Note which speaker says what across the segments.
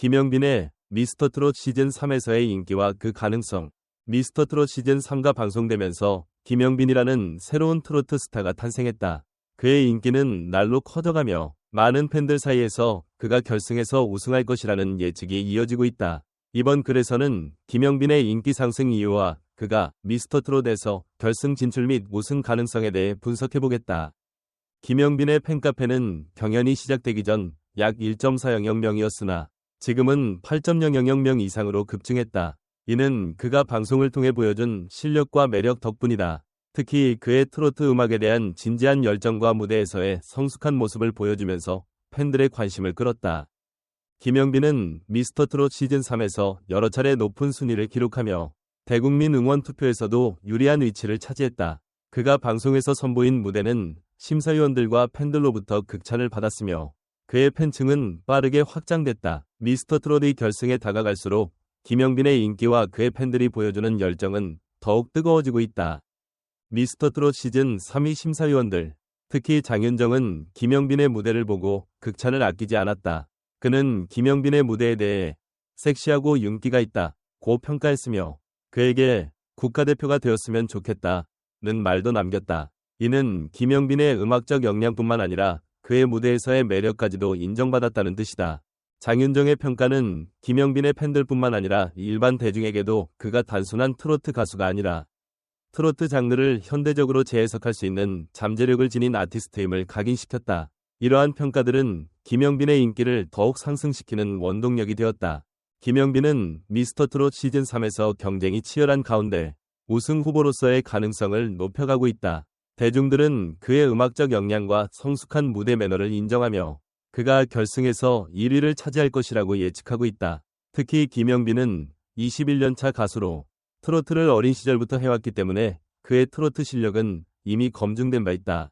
Speaker 1: 김영빈의 미스터 트롯 시즌 3에서의 인기와 그 가능성. 미스터 트롯 시즌 3가 방송되면서 김영빈이라는 새로운 트로트 스타가 탄생했다. 그의 인기는 날로 커져가며 많은 팬들 사이에서 그가 결승에서 우승할 것이라는 예측이 이어지고 있다. 이번 글에서는 김영빈의 인기 상승 이유와 그가 미스터 트롯에서 결승 진출 및 우승 가능성에 대해 분석해보겠다. 김영빈의 팬카페는 경연이 시작되기 전 약 1.400명이었으나 지금은 8.000명 이상으로 급증했다. 이는 그가 방송을 통해 보여준 실력과 매력 덕분이다. 특히 그의 트로트 음악에 대한 진지한 열정과 무대에서의 성숙한 모습을 보여주면서 팬들의 관심을 끌었다. 김영빈은 미스터 트롯 시즌 3에서 여러 차례 높은 순위를 기록하며 대국민 응원 투표에서도 유리한 위치를 차지했다. 그가 방송에서 선보인 무대는 심사위원들과 팬들로부터 극찬을 받았으며 그의 팬층은 빠르게 확장됐다. 미스터 트롯의 결승에 다가갈수록 김영빈의 인기와 그의 팬들이 보여주는 열정은 더욱 뜨거워지고 있다. 미스터 트롯 시즌 3위 심사위원들, 특히 장윤정은 김영빈의 무대를 보고 극찬을 아끼지 않았다. 그는 김영빈의 무대에 대해 섹시하고 윤기가 있다. 고 평가했으며 그에게 국가대표가 되었으면 좋겠다 는 말도 남겼다. 이는 김영빈의 음악적 역량뿐만 아니라 그의 무대에서의 매력까지도 인정받았다는 뜻이다. 장윤정의 평가는 김영빈의 팬들뿐만 아니라 일반 대중에게도 그가 단순한 트로트 가수가 아니라 트로트 장르를 현대적으로 재해석할 수 있는 잠재력을 지닌 아티스트임을 각인시켰다. 이러한 평가들은 김영빈의 인기를 더욱 상승시키는 원동력이 되었다. 김영빈은 미스터 트롯 시즌 3에서 경쟁이 치열한 가운데 우승 후보로서의 가능성을 높여가고 있다. 대중들은 그의 음악적 역량과 성숙한 무대 매너를 인정하며 그가 결승에서 1위를 차지할 것이라고 예측하고 있다. 특히 김영빈은 21년차 가수로 트로트를 어린 시절부터 해왔기 때문에 그의 트로트 실력은 이미 검증된 바 있다.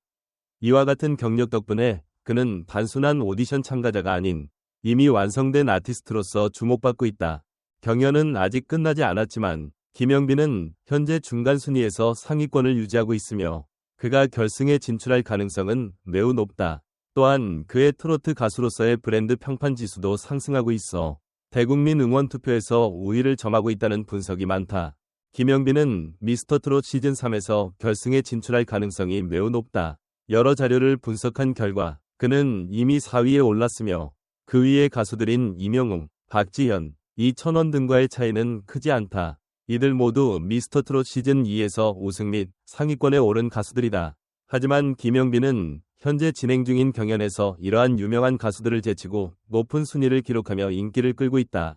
Speaker 1: 이와 같은 경력 덕분에 그는 단순한 오디션 참가자가 아닌 이미 완성된 아티스트로서 주목받고 있다. 경연은 아직 끝나지 않았지만 김영빈은 현재 중간 순위에서 상위권을 유지하고 있으며 그가 결승에 진출할 가능성은 매우 높다. 또한 그의 트로트 가수로서의 브랜드 평판 지수도 상승하고 있어 대국민 응원 투표에서 우위를 점하고 있다는 분석이 많다. 김영빈은 미스터 트롯 시즌 3에서 결승에 진출할 가능성이 매우 높다. 여러 자료를 분석한 결과 그는 이미 4위에 올랐으며 그 위의 가수들인 이명웅, 박지현, 이천원 등과의 차이는 크지 않다. 이들 모두 미스터 트롯 시즌 2에서 우승 및 상위권에 오른 가수들이다. 하지만 김영빈은 현재 진행 중인 경연에서 이러한 유명한 가수들을 제치고 높은 순위를 기록하며 인기를 끌고 있다.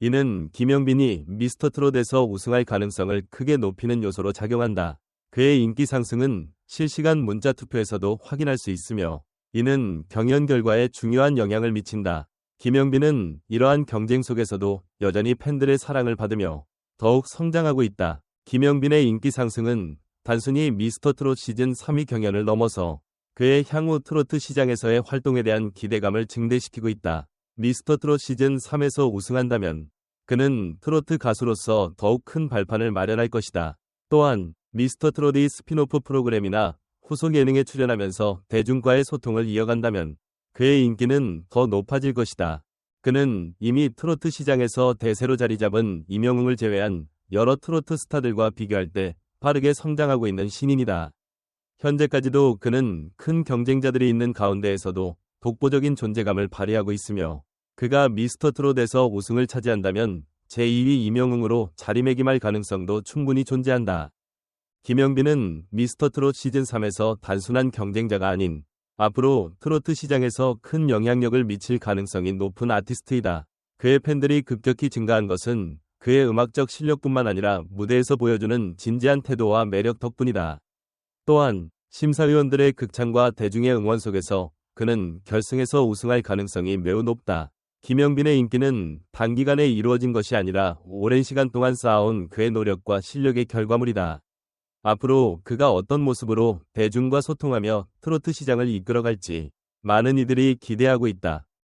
Speaker 1: 이는 김영빈이 미스터 트롯에서 우승할 가능성을 크게 높이는 요소로 작용한다. 그의 인기 상승은 실시간 문자 투표에서도 확인할 수 있으며 이는 경연 결과에 중요한 영향을 미친다. 김영빈은 이러한 경쟁 속에서도 여전히 팬들의 사랑을 받으며 더욱 성장하고 있다. 김영빈의 인기 상승은 단순히 미스터 트롯 시즌 3위 경연을 넘어서 그의 향후 트로트 시장에서의 활동에 대한 기대감을 증대시키고 있다. 미스터 트롯 시즌 3에서 우승한다면 그는 트로트 가수로서 더욱 큰 발판을 마련할 것이다. 또한 미스터 트롯의 스피노프 프로그램이나 후속 예능에 출연하면서 대중과의 소통을 이어간다면 그의 인기는 더 높아질 것이다. 그는 이미 트로트 시장에서 대세로 자리 잡은 이명웅을 제외한 여러 트로트 스타들과 비교할 때 빠르게 성장하고 있는 신인이다. 현재까지도 그는 큰 경쟁자들이 있는 가운데에서도 독보적인 존재감을 발휘하고 있으며 그가 미스터 트롯에서 우승을 차지한다면 제2위 이명웅으로 자리매김할 가능성도 충분히 존재한다. 김영빈은 미스터 트롯 시즌 3에서 단순한 경쟁자가 아닌 앞으로 트로트 시장에서 큰 영향력을 미칠 가능성이 높은 아티스트이다. 그의 팬들이 급격히 증가한 것은 그의 음악적 실력뿐만 아니라 무대에서 보여주는 진지한 태도와 매력 덕분이다. 또한 심사위원들의 극찬과 대중의 응원 속에서 그는 결승에서 우승할 가능성이 매우 높다. 김영빈의 인기는 단기간에 이루어진 것이 아니라 오랜 시간 동안 쌓아온 그의 노력과 실력의 결과물이다. 앞으로 그가 어떤 모습으로 대중과 소통하며 트로트 시장을 이끌어갈지 많은 이들이 기대하고 있다.